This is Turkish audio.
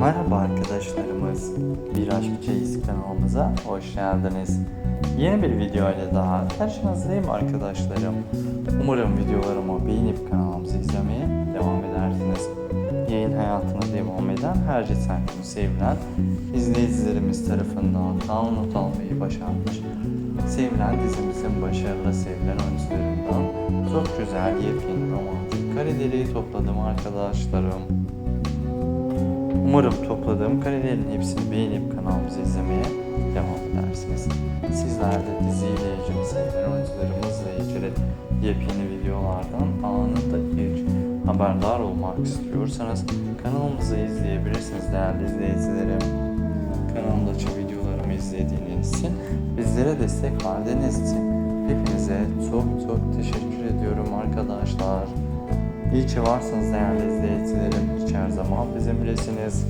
Merhaba arkadaşlarımız. Bir Aşk Çeyiz kanalımıza hoş geldiniz. Yeni bir video ile daha karşınızdayım arkadaşlarım. Umarım videolarımı beğenip kanalımızı izlemeye devam edersiniz. Yayın hayatına devam eden her geçen sevilen izleyicilerimiz tarafından kanal almayı başarmış. Sevilen dizimizin başarılı sevilen oyuncularından çok güzel yepyeni romantik kareleri topladım arkadaşlarım. Umarım topladığım karelerin hepsini beğenip kanalımızı izlemeye devam edersiniz. Sizler de ilgili sevilen oyuncularımızla ilgili yepyeni videolardan anında ilk haberdar olmak istiyorsanız kanalımızı izleyebilirsiniz değerli izleyicilerim. Kanalımdaki videolarımı izlediğiniz için, bizlere destek verdiğiniz için hepinize çok çok teşekkür ediyorum arkadaşlar. İyi ki varsınız değerli izleyicilerim. Her zaman bizimlesiniz.